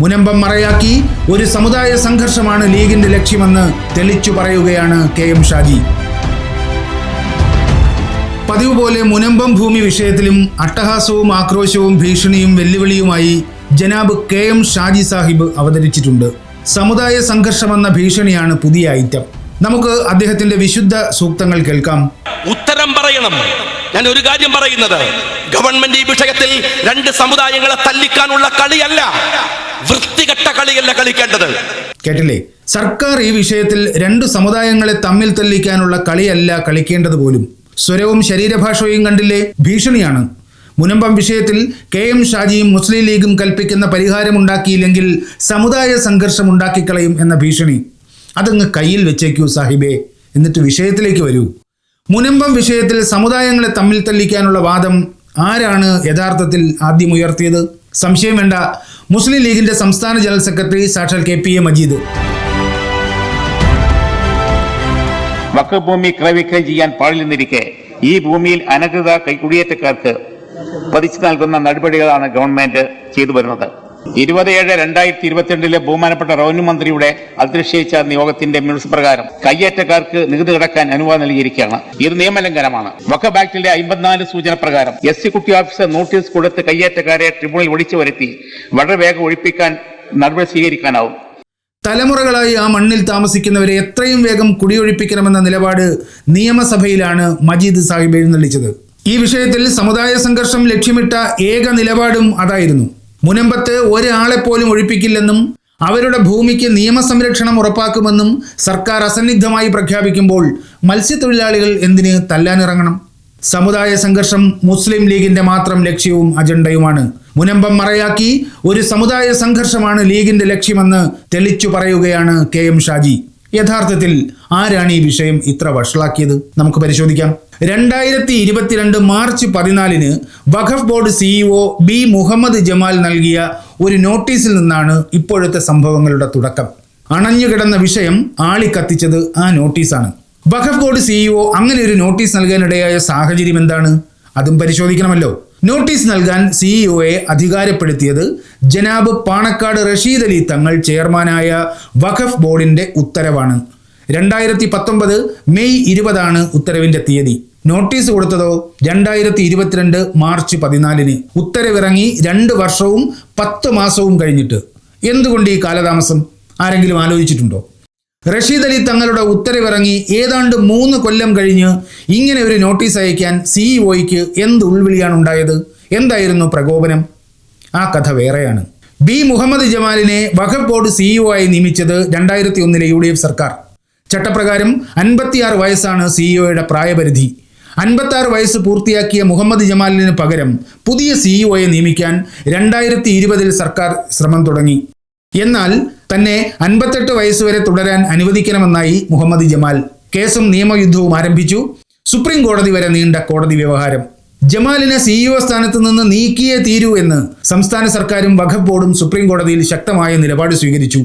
മുനമ്പം മറയാക്കി ഒരു സമുദായ സംഘർഷമാണ് ലീഗിന്റെ ലക്ഷ്യമെന്ന് തെളിച്ചു പറയുകയാണ് കെ എം ഷാജി. പതിവ് പോലെ മുനമ്പം ഭൂമി വിഷയത്തിലും അട്ടഹാസവും ആക്രോശവും ഭീഷണിയും വെല്ലുവിളിയുമായി ജനാബ് കെ എം ഷാജി സാഹിബ് അവതരിച്ചിട്ടുണ്ട്. സമുദായ സംഘർഷമെന്ന ഭീഷണിയാണ് പുതിയ ഐറ്റം. നമുക്ക് അദ്ദേഹത്തിന്റെ വിശുദ്ധ സൂക്തങ്ങൾ കേൾക്കാം. ഉത്തരം പറയണം. ഞാൻ ഒരു കാര്യം പറയുന്നത്. ഗവൺമെന്റ് ഈ വിഷയത്തിൽ രണ്ട് സമുദായങ്ങളെ തല്ലിക്കാനുള്ള കളിയല്ല. വൃത്തികെട്ട കളിയല്ല കളിക്കേണ്ടത്? കേട്ടില്ലേ? സർക്കാർ ഈ വിഷയത്തിൽ രണ്ടു സമുദായങ്ങളെ തമ്മിൽ തല്ലിക്കാനുള്ള കളിയല്ല കളിക്കേണ്ടത് പോലും. സ്വരവും ശരീരഭാഷയും കണ്ടില്ലേ? ഭീഷണിയാണ്. മുനമ്പം വിഷയത്തിൽ കെ എം ഷാജിയും മുസ്ലിം ലീഗും കൽപ്പിക്കുന്ന പരിഹാരം ഉണ്ടാക്കിയില്ലെങ്കിൽ സമുദായ സംഘർഷം ഉണ്ടാക്കിക്കളയും എന്ന ഭീഷണി. അതങ്ങ് കയ്യിൽ വെച്ചേക്കൂ സാഹിബേ. എന്നിട്ട് വിഷയത്തിലേക്ക് വരൂ. മുനമ്പം വിഷയത്തിൽ സമുദായങ്ങളെ തമ്മിൽ തല്ലിക്കാനുള്ള വാദം ആരാണ് യഥാർത്ഥത്തിൽ ആദ്യം ഉയർത്തിയത്? സംശയം വേണ്ട. മുസ്ലിം ലീഗിന്റെ സംസ്ഥാന ജനറൽ സെക്രട്ടറി സാക്ഷാൽ കെ പി എ മജീദ്. വഖഫ് ഭൂമി ക്രയവിക്രയം ചെയ്യാൻ പാടില്ലെന്നിരിക്കെ ഈ ഭൂമിയിൽ അനധികൃത കുടിയേറ്റക്കാർക്ക് പതിച്ചു നൽകുന്ന നടപടികളാണ് ഗവൺമെന്റ് ചെയ്തു വരുന്നത്. ഇരുപത് ഏഴ് രണ്ടായിരത്തി ഇരുപത്തിരണ്ടിലെ ബഹുമാനപ്പെട്ട റവന്യൂ മന്ത്രിയുടെ അധ്യക്ഷയിച്ച നിയോഗത്തിന്റെ മിനുസ് പ്രകാരം കയ്യേറ്റക്കാർക്ക് നികുതി കിടക്കാൻ അനുവാദം നൽകിയിരിക്കുകയാണ്. ഇത് നിയമലംഘനമാണ്. വഖഫ് ആക്ടിലെ അമ്പത്തിനാല് സൂചന പ്രകാരം എസ് സി കുട്ടി ഓഫീസർ നോട്ടീസ് കൊടുത്ത് കയ്യേറ്റക്കാരെ ട്രിബ്യൂണൽ ഒഴിച്ചു വരുത്തി വളരെ വേഗം ഒഴിപ്പിക്കാൻ നടപടി സ്വീകരിക്കാനാവും. തലമുറകളായി ആ മണ്ണിൽ താമസിക്കുന്നവരെ എത്രയും വേഗം കുടിയൊഴിപ്പിക്കണമെന്ന നിലപാട് നിയമസഭയിലാണ് മജീദ് സാഹിബ് എഴുന്നള്ളിച്ചത്. ഈ വിഷയത്തിൽ സമുദായ സംഘർഷം ലക്ഷ്യമിട്ട ഏക നിലപാടും അതായിരുന്നു. മുനമ്പത്ത് ഒരാളെ പോലും ഒഴിപ്പിക്കില്ലെന്നും അവരുടെ ഭൂമിക്ക് നിയമസംരക്ഷണം ഉറപ്പാക്കുമെന്നും സർക്കാർ അസന്നിഗ്ധമായി പ്രഖ്യാപിക്കുമ്പോൾ മത്സ്യത്തൊഴിലാളികൾ എന്തിന് തല്ലാനിറങ്ങണം? സമുദായ സംഘർഷം മുസ്ലിം ലീഗിന്റെ മാത്രം ലക്ഷ്യവും അജണ്ടയുമാണ്. മുനമ്പം മറയാക്കി ഒരു സമുദായ സംഘർഷമാണ് ലീഗിന്റെ ലക്ഷ്യമെന്ന് തെളിച്ചു പറയുകയാണ് കെ എം ഷാജി. യഥാർത്ഥത്തിൽ ആരാണ് ഈ വിഷയം ഇത്ര വഷളാക്കിയത്? നമുക്ക് പരിശോധിക്കാം. രണ്ടായിരത്തി ഇരുപത്തിരണ്ട് മാർച്ച് പതിനാലിന് വഖഫ് board CEO B Muhammad Jamal നൽകിയ ഒരു നോട്ടീസിൽ നിന്നാണ് ഇപ്പോഴത്തെ സംഭവങ്ങളുടെ തുടക്കം. അണഞ്ഞുകിടന്ന വിഷയം ആളിക്കത്തിച്ചത് ആ നോട്ടീസാണ്. വഖഫ് ബോർഡ് സിഇഒ അങ്ങനെ ഒരു നോട്ടീസ് നൽകാനിടയായ സാഹചര്യം എന്താണ്? അതും പരിശോധിക്കണമല്ലോ. നോട്ടീസ് നൽകാൻ സിഇഒയെ അധികാരപ്പെടുത്തിയത് ജനാബ് പാണക്കാട് റഷീദ് അലി തങ്ങൾ ചെയർമാനായ വഖഫ് ബോർഡിന്റെ ഉത്തരവാണ്. രണ്ടായിരത്തി പത്തൊമ്പത് മെയ് ഇരുപതാണ് ഉത്തരവിന്റെ തീയതി. നോട്ടീസ് കൊടുത്തതോ? രണ്ടായിരത്തി ഇരുപത്തിരണ്ട് മാർച്ച് പതിനാലിന് ഉത്തരവിറങ്ങി രണ്ട് വർഷവും പത്ത് മാസവും കഴിഞ്ഞിട്ട്. എന്തുകൊണ്ട് ഈ കാലതാമസം? ആരെങ്കിലും ആലോചിച്ചിട്ടുണ്ടോ? റഷീദ് അലി തങ്ങളുടെ ഉത്തരവിറങ്ങി ഏതാണ്ട് മൂന്ന് കൊല്ലം കഴിഞ്ഞ് ഇങ്ങനെ ഒരു നോട്ടീസ് അയക്കാൻ സിഇഒയ്ക്ക് എന്ത് ഉൾവിളിയാണ് ഉണ്ടായത്? എന്തായിരുന്നു പ്രകോപനം? ആ കഥ വേറെയാണ്. ബി മുഹമ്മദ് ജമാലിനെ വഖഫ് ബോർഡ് സിഇഒ ആയി നിയമിച്ചത് രണ്ടായിരത്തി ഒന്നിലെ യു ഡി എഫ് സർക്കാർ. ചട്ടപ്രകാരം അൻപത്തിയാറ് വയസ്സാണ് സിഇഒയുടെ പ്രായപരിധി. അൻപത്താറ് വയസ്സ് പൂർത്തിയാക്കിയ മുഹമ്മദ് ജമാലിന് പകരം പുതിയ സിഇഒയെ നിയമിക്കാൻ രണ്ടായിരത്തി ഇരുപതിൽ സർക്കാർ ശ്രമം തുടങ്ങി. എന്നാൽ തന്നെ അൻപത്തെട്ട് വയസ്സുവരെ തുടരാൻ അനുവദിക്കണമെന്നായി മുഹമ്മദ് ജമാൽ കേസും നിയമയുദ്ധവും ആരംഭിച്ചു. സുപ്രീം കോടതി വരെ നീണ്ട കോടതി വ്യവഹാരം. ജമാലിനെ സിഇഒ സ്ഥാനത്ത് നിന്ന് നീക്കിയേ തീരൂ എന്ന് സംസ്ഥാന സർക്കാരും വഖഫ് ബോർഡും സുപ്രീം കോടതിയിൽ ശക്തമായ നിലപാട് സ്വീകരിച്ചു.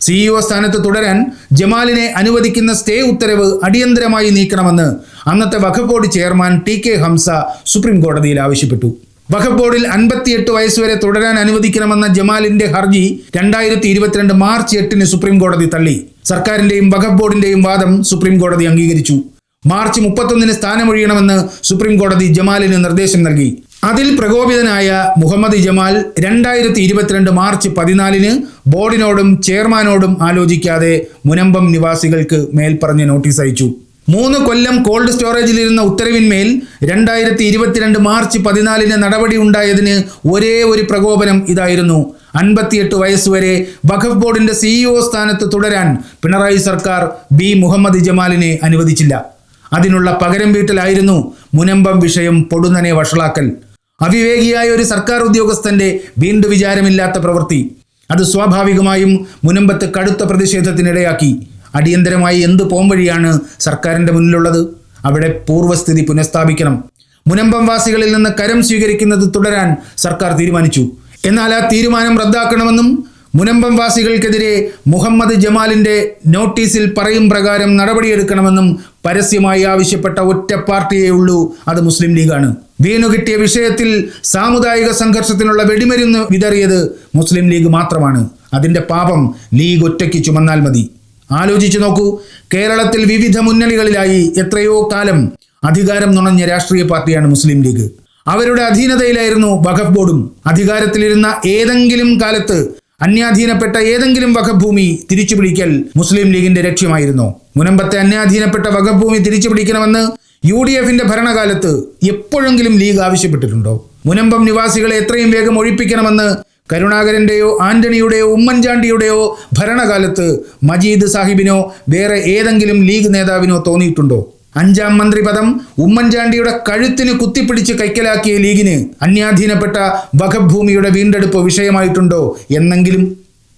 സിഇഒ സ്ഥാനത്ത് തുടരാൻ ജമാലിനെ അനുവദിക്കുന്ന സ്റ്റേ ഉത്തരവ് അടിയന്തരമായി നീക്കണമെന്ന് അന്നത്തെ വഖഫ് board chairman T K Hamsa supreme കോടതിയിൽ ആവശ്യപ്പെട്ടു. വഖഫ് ബോർഡിൽ അൻപത്തിയെട്ട് വയസ്സുവരെ തുടരാൻ അനുവദിക്കണമെന്ന ജമാലിന്റെ ഹർജി രണ്ടായിരത്തി ഇരുപത്തിരണ്ട് മാർച്ച് എട്ടിന് സുപ്രീം കോടതി തള്ളി. സർക്കാരിന്റെയും വഖഫ് ബോർഡിന്റെയും വാദം സുപ്രീം കോടതി അംഗീകരിച്ചു. മാർച്ച് മുപ്പത്തൊന്നിന് സ്ഥാനമൊഴിയണമെന്ന് സുപ്രീം കോടതി ജമാലിന് നിർദ്ദേശം നൽകി. അതിൽ പ്രകോപിതനായ മുഹമ്മദ് ഇജമാൽ രണ്ടായിരത്തി ഇരുപത്തിരണ്ട് മാർച്ച് പതിനാലിന് ബോർഡിനോടും ചെയർമാനോടും ആലോചിക്കാതെ മുനമ്പം നിവാസികൾക്ക് മേൽപ്പറഞ്ഞ നോട്ടീസ് അയച്ചു. മൂന്ന് കൊല്ലം കോൾഡ് സ്റ്റോറേജിലിരുന്ന ഉത്തരവിന്മേൽ രണ്ടായിരത്തി ഇരുപത്തിരണ്ട് മാർച്ച് പതിനാലിന് നടപടി ഉണ്ടായതിന് ഒരേ ഒരു പ്രകോപനം ഇതായിരുന്നു. അൻപത്തിയെട്ട് വയസ്സുവരെ വഖഫ് ബോർഡിന്റെ സിഇഒ സ്ഥാനത്ത് തുടരാൻ പിണറായി സർക്കാർ ബി മുഹമ്മദ് ജമാലിനെ അനുവദിച്ചില്ല. അതിനുള്ള പകരം വീട്ടിലായിരുന്നു മുനമ്പം വിഷയം പൊടുന്നനെ വഷളാക്കൽ. അവിവേകിയായ ഒരു സർക്കാർ ഉദ്യോഗസ്ഥന്റെ വീണ്ടു വിചാരമില്ലാത്ത പ്രവൃത്തി. അത് സ്വാഭാവികമായും മുനമ്പത്ത് കടുത്ത പ്രതിഷേധത്തിനിടയാക്കി. അടിയന്തരമായി എന്ത് പോംവഴിയാണ് സർക്കാരിന്റെ മുന്നിലുള്ളത്? അവിടെ പൂർവസ്ഥിതി പുനഃസ്ഥാപിക്കണം. മുനമ്പം വാസികളിൽ നിന്ന് കരം സ്വീകരിക്കുന്നത് തുടരാൻ സർക്കാർ തീരുമാനിച്ചു. എന്നാൽ ആ തീരുമാനം റദ്ദാക്കണമെന്നും മുനമ്പം വാസികൾക്കെതിരെ മുഹമ്മദ് ജമാലിന്റെ നോട്ടീസിൽ പറയും പ്രകാരം നടപടിയെടുക്കണമെന്നും പരസ്യമായി ആവശ്യപ്പെട്ട ഒറ്റ പാർട്ടിയേ ഉള്ളൂ. അത് മുസ്ലിം ലീഗാണ്. വീണുകിട്ടിയ വിഷയത്തിൽ സാമുദായിക സംഘർഷത്തിനുള്ള വെടിമരുന്ന് വിതറിയത് മുസ്ലിം ലീഗ് മാത്രമാണ്. അതിന്റെ പാപം ലീഗ് ഒറ്റയ്ക്ക് ചുമന്നാൽ മതി. ആലോചിച്ചു നോക്കൂ കേരളത്തിൽ വിവിധ മുന്നണികളിലായി എത്രയോ കാലം അധികാരം നുണഞ്ഞ രാഷ്ട്രീയ പാർട്ടിയാണ് മുസ്ലിം ലീഗ്. അവരുടെ അധീനതയിലായിരുന്നു വഖഫ് ബോർഡും. അധികാരത്തിലിരുന്ന ഏതെങ്കിലും കാലത്ത് അന്യാധീനപ്പെട്ട ഏതെങ്കിലും വഖഫ് ഭൂമി തിരിച്ചുപിടിക്കൽ മുസ്ലിം ലീഗിന്റെ ലക്ഷ്യമായിരുന്നു. മുനമ്പത്തെ അന്യാധീനപ്പെട്ട വഖഫ് ഭൂമി തിരിച്ചുപിടിക്കണമെന്ന് യു ഡി എഫിന്റെ ഭരണകാലത്ത് എപ്പോഴെങ്കിലും ലീഗ് ആവശ്യപ്പെട്ടിട്ടുണ്ടോ? മുനമ്പം നിവാസികളെ എത്രയും വേഗം ഒഴിപ്പിക്കണമെന്ന് കരുണാകരന്റെയോ ആന്റണിയുടെയോ ഉമ്മൻചാണ്ടിയുടെയോ ഭരണകാലത്ത് മജീദ് സാഹിബിനോ വേറെ ഏതെങ്കിലും ലീഗ് നേതാവിനോ തോന്നിയിട്ടുണ്ടോ? അഞ്ചാം മന്ത്രി പദം ഉമ്മൻചാണ്ടിയുടെ കഴുത്തിന് കുത്തിപ്പിടിച്ച് കൈക്കലാക്കിയ ലീഗിന് അന്യാധീനപ്പെട്ട വകഭൂമിയുടെ വീണ്ടെടുപ്പ് വിഷയമായിട്ടുണ്ടോ എന്നെങ്കിലും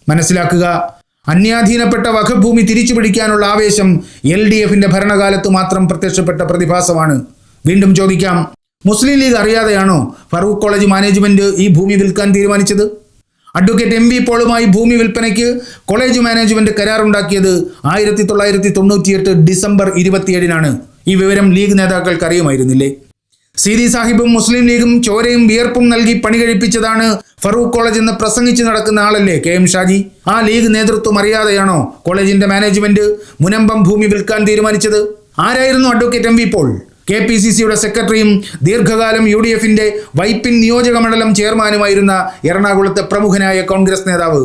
മനസ്സിലാക്കുക. അന്യാധീനപ്പെട്ട വഖഭൂമി ഭൂമി തിരിച്ചു പിടിക്കാനുള്ള ആവേശം എൽ ഡി എഫിന്റെ ഭരണകാലത്ത് മാത്രം പ്രത്യക്ഷപ്പെട്ട പ്രതിഭാസമാണ്. വീണ്ടും ചോദിക്കാം മുസ്ലിം ലീഗ് അറിയാതെയാണോ ഫറൂഖ് കോളേജ് മാനേജ്മെന്റ് ഈ ഭൂമി വിൽക്കാൻ തീരുമാനിച്ചത്? അഡ്വക്കേറ്റ് എം വി പോളുമായി ഭൂമി വിൽപ്പനയ്ക്ക് കോളേജ് മാനേജ്മെന്റ് കരാറുണ്ടാക്കിയത് ആയിരത്തി തൊള്ളായിരത്തി തൊണ്ണൂറ്റിയെട്ട് ഡിസംബർ ഇരുപത്തിയേഴിനാണ്. ഈ വിവരം ലീഗ് നേതാക്കൾക്ക് അറിയുമായിരുന്നില്ലേ സീതി സാഹിബും മുസ്ലിം ലീഗും ചോരയും വിയർപ്പും നൽകി പണി കഴിപ്പിച്ചതാണ് ഫറൂഖ് കോളേജ് എന്ന് പ്രസംഗിച്ച് നടക്കുന്ന ആളല്ലേ കെ എം ഷാജി? ആ ലീഗ് നേതൃത്വം അറിയാതെയാണോ കോളേജിന്റെ മാനേജ്മെന്റ്? മുനമ്പം ഭൂമി വിൽക്കാൻ തീരുമാനിച്ചത്? ആരായിരുന്നു advocate M V Paul? K P C സിയുടെ സെക്രട്ടറിയും ദീർഘകാലം യു ഡി എഫിന്റെ വൈപ്പിൻ നിയോജക മണ്ഡലം ചെയർമാനുമായിരുന്ന എറണാകുളത്തെ പ്രമുഖനായ കോൺഗ്രസ് നേതാവ്.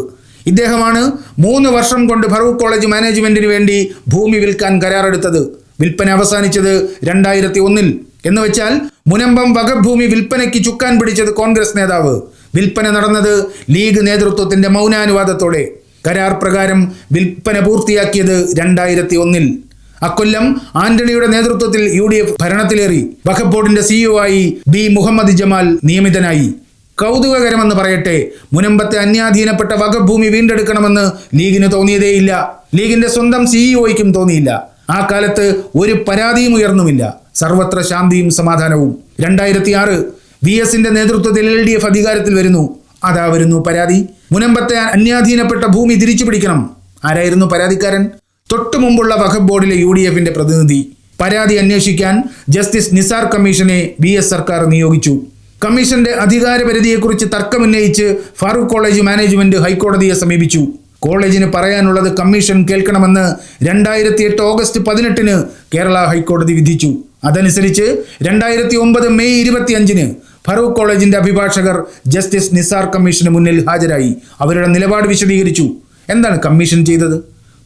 ഇദ്ദേഹമാണ് മൂന്ന് വർഷം കൊണ്ട് ഫറൂഖ് കോളേജ് മാനേജ്മെന്റിന് വേണ്ടി ഭൂമി വിൽക്കാൻ കരാറെടുത്തത്. വിൽപ്പന അവസാനിച്ചത് രണ്ടായിരത്തി ഒന്നിൽ. എന്ന് വെച്ചാൽ മുനമ്പം വകഭൂമി ഭൂമി വിൽപ്പനയ്ക്ക് ചുക്കാൻ പിടിച്ചത് കോൺഗ്രസ് നേതാവ്. വിൽപ്പന നടന്നത് ലീഗ് നേതൃത്വത്തിന്റെ മൗനാനുവാദത്തോടെ. കരാർ പ്രകാരം വിൽപ്പന പൂർത്തിയാക്കിയത് രണ്ടായിരത്തി ഒന്നിൽ അക്കൊല്ലം ആന്റണിയുടെ നേതൃത്വത്തിൽ യു ഡി എഫ് ഭരണത്തിലേറി. വഖഫ് ബോർഡിന്റെ സിഇഒ ആയി ബി മുഹമ്മദ് ജമാൽ നിയമിതനായി. കൗതുകകരമെന്ന് പറയട്ടെ മുനമ്പത്തെ അന്യാധീനപ്പെട്ട വകഭൂമി ഭൂമി വീണ്ടെടുക്കണമെന്ന് ലീഗിന് തോന്നിയതേയില്ല. ലീഗിന്റെ സ്വന്തം സിഇഒയ്ക്കും തോന്നിയില്ല. ആ കാലത്ത് ഒരു പരാതിയും ഉയർന്നുമില്ല. സർവത്ര ശാന്തിയും സമാധാനവും. രണ്ടായിരത്തി ആറ് വി എസിന്റെ നേതൃത്വത്തിൽ എൽ ഡി എഫ് അധികാരത്തിൽ വരുന്നു. അതാ വരുന്നു പരാതി. മുനമ്പത്തെ അന്യാധീനപ്പെട്ട ഭൂമി തിരിച്ചു പിടിക്കണം ആരായിരുന്നു പരാതിക്കാരൻ? തൊട്ടു മുമ്പുള്ള വഖഫ് ബോർഡിലെ യു ഡി എഫിന്റെ പ്രതിനിധി. പരാതി അന്വേഷിക്കാൻ ജസ്റ്റിസ് നിസാർ കമ്മീഷനെ ബി എസ് സർക്കാർ നിയോഗിച്ചു. കമ്മീഷന്റെ അധികാരപരിധിയെക്കുറിച്ച് തർക്കമുന്നയിച്ച് ഫാറൂഖ് കോളേജ് മാനേജ്മെന്റ് ഹൈക്കോടതിയെ സമീപിച്ചു. കോളേജിന് പറയാനുള്ളത് കമ്മീഷൻ കേൾക്കണമെന്ന് രണ്ടായിരത്തി എട്ട് ഓഗസ്റ്റ് പതിനെട്ടിന് കേരള ഹൈക്കോടതി വിധിച്ചു. അതനുസരിച്ച് രണ്ടായിരത്തി ഒമ്പത് മെയ് ഇരുപത്തിയഞ്ചിന് ഫറൂഖ് കോളേജിന്റെ അഭിഭാഷകർ ജസ്റ്റിസ് നിസാർ കമ്മീഷന് മുന്നിൽ ഹാജരായി. അവരുടെ നിലപാട് വിശദീകരിച്ചു. എന്താണ് കമ്മീഷൻ ചെയ്തത്?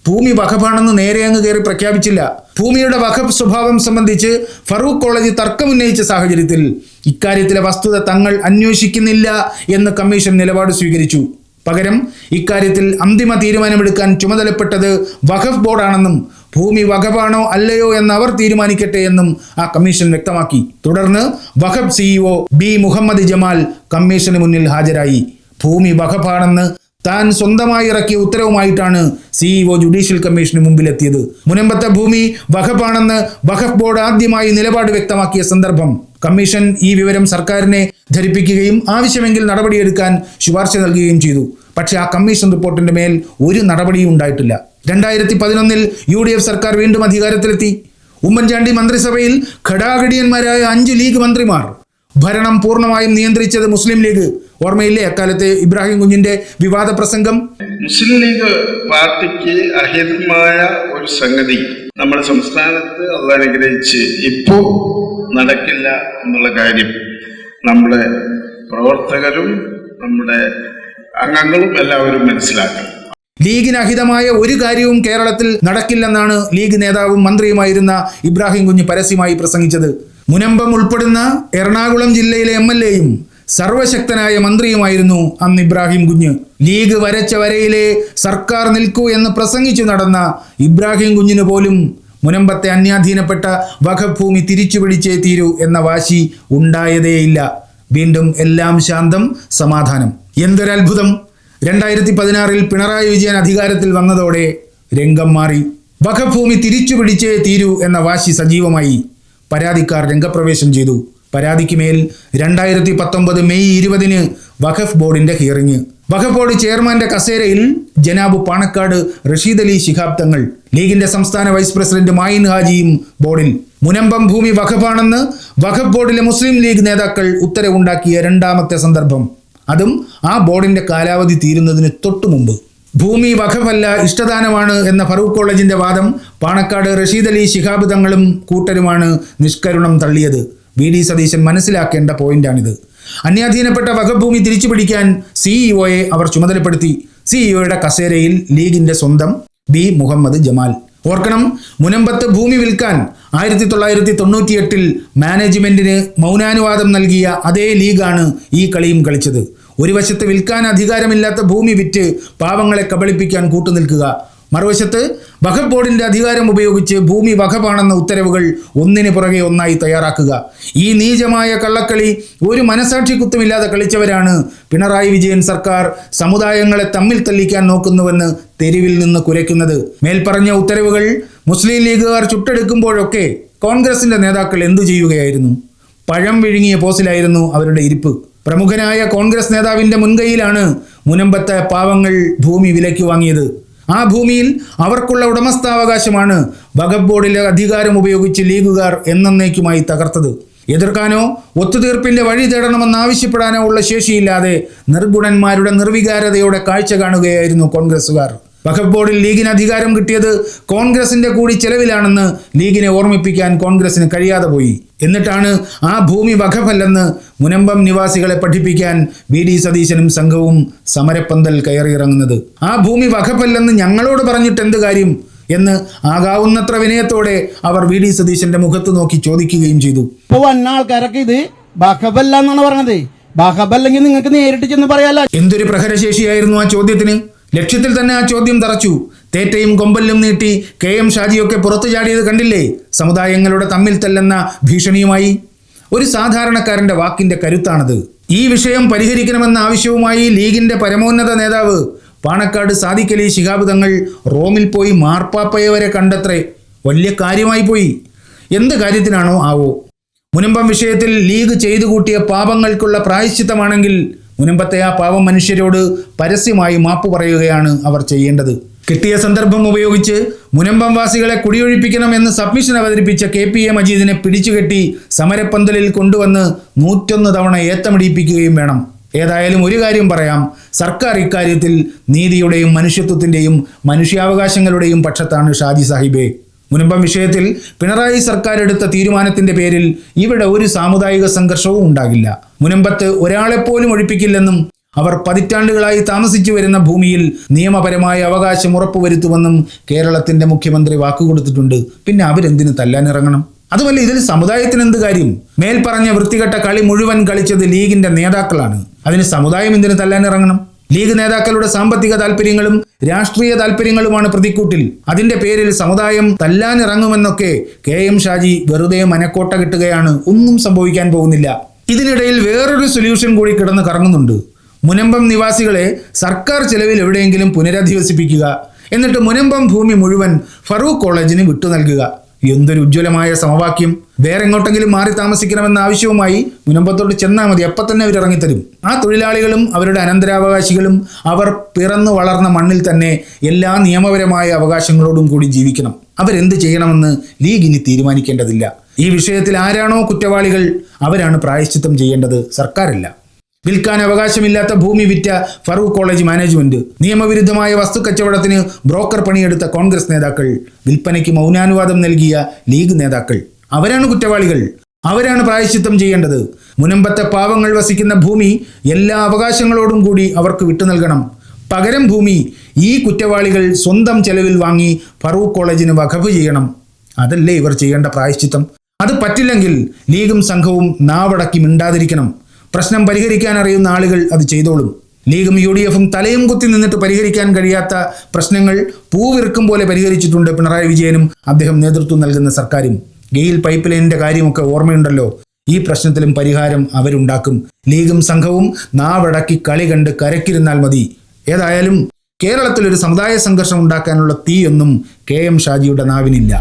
ഭൂമി വഖഫാണെന്ന് നേരെ അങ്ങ് കയറി പ്രഖ്യാപിച്ചില്ല. ഭൂമിയുടെ വഖഫ് സ്വഭാവം സംബന്ധിച്ച് ഫറൂഖ് കോളേജ് തർക്കമുന്നയിച്ച സാഹചര്യത്തിൽ ഇക്കാര്യത്തിലെ വസ്തുത തങ്ങൾ അന്വേഷിക്കുന്നില്ല എന്ന് കമ്മീഷൻ നിലപാട് സ്വീകരിച്ചു. പകരം ഇക്കാര്യത്തിൽ അന്തിമ തീരുമാനമെടുക്കാൻ ചുമതലപ്പെട്ടത് വഖഫ് ബോർഡാണെന്നും ഭൂമി വഖഫാണോ അല്ലയോ എന്ന് അവർ തീരുമാനിക്കട്ടെ എന്നും ആ കമ്മീഷൻ വ്യക്തമാക്കി. തുടർന്ന് വഖഫ് സിഇഒ ബി മുഹമ്മദ് ജമാൽ കമ്മീഷന് മുന്നിൽ ഹാജരായി. ഭൂമി വഖഫാണെന്ന് താൻ സ്വന്തമായി ഇറക്കിയ ഉത്തരവുമായിട്ടാണ് സിഇഒ ജുഡീഷ്യൽ കമ്മീഷന് മുമ്പിലെത്തിയത്. മുനമ്പത്തെ ഭൂമി വഖഫാണെന്ന് വഖഫ് ബോർഡ് ആദ്യമായി നിലപാട് വ്യക്തമാക്കിയ സന്ദർഭം കമ്മീഷൻ ഈ വിവരം സർക്കാരിനെ ധരിപ്പിക്കുകയും ആവശ്യമെങ്കിൽ നടപടിയെടുക്കാൻ ശുപാർശ നൽകുകയും ചെയ്തു. പക്ഷേ ആ കമ്മീഷൻ റിപ്പോർട്ടിന്റെ മേൽ ഒരു നടപടിയും ഉണ്ടായിട്ടില്ല. രണ്ടായിരത്തി പതിനൊന്നിൽ യു ഡി എഫ് സർക്കാർ വീണ്ടും അധികാരത്തിലെത്തി. ഉമ്മൻചാണ്ടി മന്ത്രിസഭയിൽ ഘടാഘടിയന്മാരായ അഞ്ച് ലീഗ് മന്ത്രിമാർ. ഭരണം പൂർണമായും നിയന്ത്രിച്ചത് മുസ്ലിം ലീഗ്. ഓർമ്മയില്ലേ അക്കാലത്തെ ഇബ്രാഹിം കുഞ്ഞിന്റെ വിവാദ പ്രസംഗം? മുസ്ലിം ലീഗ് പാർട്ടിക്ക് അഹിതമായ ഒരു സംഗതി നമ്മുടെ സംസ്ഥാനത്ത് അത് അനുഗ്രഹിച്ച് ഇപ്പോ നടക്കില്ല എന്നുള്ള കാര്യം. നമ്മുടെ പ്രവർത്തകരും നമ്മുടെ അംഗങ്ങളും എല്ലാവരും മനസ്സിലാക്കണം ലീഗിന് അഹിതമായ ഒരു കാര്യവും കേരളത്തിൽ നടക്കില്ലെന്നാണ് ലീഗ് നേതാവും മന്ത്രിയുമായിരുന്ന ഇബ്രാഹിം കുഞ്ഞ് പരസ്യമായി പ്രസംഗിച്ചത്. മുനമ്പം ഉൾപ്പെടുന്ന എറണാകുളം ജില്ലയിലെ എം എൽ എയും സർവശക്തനായ മന്ത്രിയുമായിരുന്നു അന്ന് ഇബ്രാഹിം കുഞ്ഞ്. ലീഗ് വരച്ച വരയിലെ സർക്കാർ നിൽക്കൂ എന്ന് പ്രസംഗിച്ചു നടന്ന ഇബ്രാഹിം കുഞ്ഞിന് പോലും മുനമ്പത്തെ അന്യാധീനപ്പെട്ട വഖഫ് തിരിച്ചു പിടിച്ചേ തീരൂ എന്ന വാശി ഉണ്ടായതേയില്ല. വീണ്ടും എല്ലാം ശാന്തം സമാധാനം. എന്തൊരത്ഭുതം. രണ്ടായിരത്തി പതിനാറിൽ പിണറായി വിജയൻ അധികാരത്തിൽ വന്നതോടെ രംഗം മാറി. വഖഫ് ഭൂമി തിരിച്ചു പിടിച്ചേ തീരൂ എന്ന വാശി സജീവമായി. പരാതിക്കാർ രംഗപ്രവേശം ചെയ്തു. പരാതിക്ക് മേൽ രണ്ടായിരത്തി പത്തൊമ്പത് മെയ് ഇരുപതിന് വഖഫ് ബോർഡിന്റെ ഹിയറിംഗ് വഖഫ് ബോർഡ് ചെയർമാന്റെ കസേരയിൽ ജനാബ് പാണക്കാട് റഷീദ് അലി ശിഹാബ് തങ്ങൾ ലീഗിന്റെ സംസ്ഥാന വൈസ് പ്രസിഡന്റ് മായിൻ ഹാജിയും ബോർഡിൽ മുനമ്പം ഭൂമി വഖഫാണെന്ന് വഖഫ് ബോർഡിലെ മുസ്ലിം ലീഗ് നേതാക്കൾ ഉത്തരവുണ്ടാക്കിയ രണ്ടാമത്തെ സന്ദർഭം. അതും ആ ബോർഡിന്റെ കാലാവധി തീരുന്നതിന് തൊട്ടു മുമ്പ്. ഭൂമി വഖഫല്ല ഇഷ്ടദാനമാണ് എന്ന ഫറൂഖ് കോളേജിന്റെ വാദം പാണക്കാട് റഷീദ് അലി ശിഹാബ് തങ്ങളും കൂട്ടരുമാണ് നിഷ്കരുണം തള്ളിയത്. വി ഡി സതീശൻ മനസ്സിലാക്കേണ്ട പോയിന്റാണിത്. അന്യാധീനപ്പെട്ട വഖഫ് ഭൂമി തിരിച്ചുപിടിക്കാൻ സിഇഒയെ അവർ ചുമതലപ്പെടുത്തി. സിഇഒയുടെ കസേരയിൽ ലീഗിന്റെ സ്വന്തം ബി മുഹമ്മദ് ജമാൽ. ഓർക്കണം മുനമ്പത്ത് ഭൂമി വിൽക്കാൻ ആയിരത്തി തൊള്ളായിരത്തി തൊണ്ണൂറ്റിയെട്ടിൽ മാനേജ്മെന്റിന് മൗനാനുവാദം നൽകിയ അതേ ലീഗാണ് ഈ കളിയും കളിച്ചത്. ഒരു വശത്ത് വിൽക്കാൻ അധികാരമില്ലാത്ത ഭൂമി വിറ്റ് പാവങ്ങളെ കബളിപ്പിക്കാൻ കൂട്ടുനിൽക്കുക മറുവശത്ത് വഖഫ് ബോർഡിന്റെ അധികാരം ഉപയോഗിച്ച് ഭൂമി വഖഫാണെന്ന ഉത്തരവുകൾ ഒന്നിന് പുറകെ ഒന്നായി തയ്യാറാക്കുക. ഈ നീചമായ കള്ളക്കളി ഒരു മനസാക്ഷി കുത്തുമില്ലാതെ കളിച്ചവരാണ് പിണറായി വിജയൻ സർക്കാർ സമുദായങ്ങളെ തമ്മിൽ തല്ലിക്കാൻ നോക്കുന്നുവെന്ന് തെരുവിൽ നിന്ന് കുരയ്ക്കുന്നത്. മേൽപ്പറഞ്ഞ ഉത്തരവുകൾ മുസ്ലിം ലീഗുകാർ ചുട്ടെടുക്കുമ്പോഴൊക്കെ കോൺഗ്രസിന്റെ നേതാക്കൾ എന്തു ചെയ്യുകയായിരുന്നു? പഴം വിഴുങ്ങിയ പോസിലായിരുന്നു അവരുടെ ഇരിപ്പ്. പ്രമുഖനായ കോൺഗ്രസ് നേതാവിന്റെ മുൻകൈയിലാണ് മുനമ്പത്തെ പാവങ്ങൾ ഭൂമി വിലയ്ക്ക് വാങ്ങിയത്. ആ ഭൂമിയിൽ അവർക്കുള്ള ഉടമസ്ഥാവകാശമാണ് വഖഫ് ബോർഡിലെ അധികാരം ഉപയോഗിച്ച് ലീഗുകാർ എന്നേക്കുമായി തകർത്തത്. എതിർക്കാനോ ഒത്തുതീർപ്പിന്റെ വഴി തേടണമെന്ന് ആവശ്യപ്പെടാനോ ഉള്ള ശേഷിയില്ലാതെ നിർഗുണന്മാരുടെ നിർവികാരതയോടെ കാഴ്ച കാണുകയായിരുന്നു കോൺഗ്രസുകാർ വഖഫ് ബോർഡിൽ ലീഗിന് അധികാരം കിട്ടിയത് കോൺഗ്രസിന്റെ കൂടി ചെലവിലാണെന്ന് ലീഗിനെ ഓർമ്മിപ്പിക്കാൻ കോൺഗ്രസിന് കഴിയാതെ പോയി. എന്നിട്ടാണ് ആ ഭൂമി വഖഫല്ലെന്ന് മുനമ്പം നിവാസികളെ പഠിപ്പിക്കാൻ വി ഡി സതീശനും സംഘവും സമരപ്പന്തൽ കയറിയിറങ്ങുന്നത്. ആ ഭൂമി വഖഫല്ലെന്ന് ഞങ്ങളോട് പറഞ്ഞിട്ട് എന്ത് കാര്യം? എന്ന് ആകാവുന്നത്ര വിനയത്തോടെ അവർ വി ഡി സതീശന്റെ മുഖത്ത് നോക്കി ചോദിക്കുകയും ചെയ്തു. ആൾക്കാരൊക്കെ ഇത് എന്നാണ് പറഞ്ഞത്. നിങ്ങൾക്ക് നേരിട്ട് ചെന്ന് പറയാലോ. എന്തൊരു പ്രഹരശേഷിയായിരുന്നു ആ ചോദ്യത്തിന്? ലക്ഷ്യത്തിൽ തന്നെ ആ ചോദ്യം തറച്ചു. തേറ്റയും കൊമ്പല്ലും നീട്ടി കെ എം ഷാജിയൊക്കെ പുറത്തു ചാടിയത് കണ്ടില്ലേ? സമുദായങ്ങളുടെ തമ്മിൽ തല്ലെന്ന ഭീഷണിയുമായി. ഒരു സാധാരണക്കാരന്റെ വാക്കിന്റെ കരുത്താണത്. ഈ വിഷയം പരിഹരിക്കണമെന്ന ആവശ്യവുമായി ലീഗിന്റെ പരമോന്നത നേതാവ് പാണക്കാട് സാദിക്കലി ശിഹാബ് തങ്ങൾ റോമിൽ പോയി മാർപ്പാപ്പയെ വരെ കണ്ടത്രേ. വലിയ കാര്യമായി പോയി. എന്ത് കാര്യത്തിനാണോ ആവോ? മുനമ്പം വിഷയത്തിൽ ലീഗ് ചെയ്തു കൂട്ടിയ പാപങ്ങൾക്കുള്ള പ്രായശ്ചിത്തമാണെങ്കിൽ മുനമ്പത്തെ ആ പാവം മനുഷ്യരോട് പരസ്യമായി മാപ്പ് പറയുകയാണ് അവർ ചെയ്യേണ്ടത്. കിട്ടിയ സന്ദർഭം ഉപയോഗിച്ച് മുനമ്പം വാസികളെ കുടിയൊഴിപ്പിക്കണമെന്ന് സബ്മിഷൻ അവതരിപ്പിച്ച കെ പി എ മജീദിനെ പിടിച്ചുകെട്ടി സമരപ്പന്തലിൽ കൊണ്ടുവന്ന് നൂറ്റൊന്ന് തവണ ഏത്തമിടിപ്പിക്കുകയും വേണം. ഏതായാലും ഒരു കാര്യം പറയാം. സർക്കാർ ഇക്കാര്യത്തിൽ നീതിയുടെയും മനുഷ്യത്വത്തിന്റെയും മനുഷ്യാവകാശങ്ങളുടെയും പക്ഷത്താണ് ഷാജി സാഹിബേ. മുനമ്പം വിഷയത്തിൽ പിണറായി സർക്കാർ എടുത്ത തീരുമാനത്തിന്റെ പേരിൽ ഇവിടെ ഒരു സാമുദായിക സംഘർഷവും ഉണ്ടാകില്ല. മുനമ്പത്ത് ഒരാളെപ്പോലും ഒഴിപ്പിക്കില്ലെന്നും അവർ പതിറ്റാണ്ടുകളായി താമസിച്ചു വരുന്ന ഭൂമിയിൽ നിയമപരമായ അവകാശം ഉറപ്പുവരുത്തുമെന്നും കേരളത്തിന്റെ മുഖ്യമന്ത്രി വാക്കുകൊടുത്തിട്ടുണ്ട്. പിന്നെ അവരെന്തിനു തല്ലാനിറങ്ങണം? അതുമല്ല ഇതിൽ സമുദായത്തിന് എന്ത് കാര്യം? മേൽപ്പറഞ്ഞ വൃത്തികെട്ട കളി മുഴുവൻ കളിച്ചത് ലീഗിന്റെ നേതാക്കളാണ്. അതിന് സമുദായം എന്തിനു തല്ലാനിറങ്ങണം? ലീഗ് നേതാക്കളുടെ സാമ്പത്തിക താല്പര്യങ്ങളും രാഷ്ട്രീയ താല്പര്യങ്ങളുമാണ് പ്രതിക്കൂട്ടിൽ. അതിന്റെ പേരിൽ സമുദായം തല്ലാനിറങ്ങുമെന്നൊക്കെ കെ എം ഷാജി വെറുതെ മനക്കോട്ട കിട്ടുകയാണ്. ഒന്നും സംഭവിക്കാൻ പോകുന്നില്ല. ഇതിനിടയിൽ വേറൊരു സൊല്യൂഷൻ കൂടി കിടന്ന് കറങ്ങുന്നുണ്ട്. മുനമ്പം നിവാസികളെ സർക്കാർ ചെലവിൽ എവിടെയെങ്കിലും പുനരധിവസിപ്പിക്കുക. എന്നിട്ട് മുനമ്പം ഭൂമി മുഴുവൻ ഫറൂഖ് കോളേജിന് വിട്ടു നൽകുക. എന്തൊരു ഉജ്ജ്വലമായ സമവാക്യം. വേറെ എങ്ങോട്ടെങ്കിലും മാറി താമസിക്കണമെന്ന ആവശ്യവുമായി മുനമ്പത്തോട്ട് ചെന്നാൽ മതി അപ്പം തന്നെ അവർ ഇറങ്ങിത്തരും. ആ തൊഴിലാളികളും അവരുടെ അനന്തരാവകാശികളും അവർ പിറന്നു വളർന്ന മണ്ണിൽ തന്നെ എല്ലാ നിയമപരമായ അവകാശങ്ങളോടും കൂടി ജീവിക്കണം. അവരെന്ത് ചെയ്യണമെന്ന് ലീഗ് ഇനി തീരുമാനിക്കേണ്ടതില്ല. ഈ വിഷയത്തിൽ ആരാണോ കുറ്റവാളികൾ അവരാണ് പ്രായശ്ചിത്തം ചെയ്യേണ്ടത് സർക്കാരല്ല. വിൽക്കാൻ അവകാശമില്ലാത്ത ഭൂമി വിറ്റ ഫറൂഖ് കോളേജ് മാനേജ്മെന്റ് നിയമവിരുദ്ധമായ വസ്തു കച്ചവടത്തിന് ബ്രോക്കർ പണിയെടുത്ത കോൺഗ്രസ് നേതാക്കൾ വിൽപ്പനയ്ക്ക് മൗനാനുവാദം നൽകിയ ലീഗ് നേതാക്കൾ അവരാണ് കുറ്റവാളികൾ. അവരാണ് പ്രായശ്ചിത്തം ചെയ്യേണ്ടത്. മുനമ്പത്തെ പാവങ്ങൾ വസിക്കുന്ന ഭൂമി എല്ലാ അവകാശങ്ങളോടും കൂടി അവർക്ക് വിട്ടു നൽകണം. പകരം ഭൂമി ഈ കുറ്റവാളികൾ സ്വന്തം ചെലവിൽ വാങ്ങി ഫറൂഖ് കോളേജിന് വഖഫ് ചെയ്യണം. അതല്ലേ ഇവർ ചെയ്യേണ്ട പ്രായശ്ചിത്തം? അത് പറ്റില്ലെങ്കിൽ ലീഗും സംഘവും നാവടക്കി മിണ്ടാതിരിക്കണം. പ്രശ്നം പരിഹരിക്കാൻ അറിയുന്ന ആളുകൾ അത് ചെയ്തോളും. ലീഗും യു ഡി എഫും തലയും കുത്തി നിന്നിട്ട് പരിഹരിക്കാൻ കഴിയാത്ത പ്രശ്നങ്ങൾ പൂവിറുക്കും പോലെ പരിഹരിച്ചിട്ടുണ്ട് പിണറായി വിജയനും അദ്ദേഹം നേതൃത്വം നൽകുന്ന സർക്കാരും. ഗെയിൽ പൈപ്പ് ലൈനിന്റെ കാര്യമൊക്കെ ഓർമ്മയുണ്ടല്ലോ. ഈ പ്രശ്നത്തിലും പരിഹാരം അവരുണ്ടാക്കും. ലീഗും സംഘവും നാവടക്കി കളി കണ്ട് കരക്കിരുന്നാൽ മതി. ഏതായാലും കേരളത്തിൽ ഒരു സമുദായ സംഘർഷം ഉണ്ടാക്കാനുള്ള തീയൊന്നും കെ എം ഷാജിയുടെ നാവിനില്ല.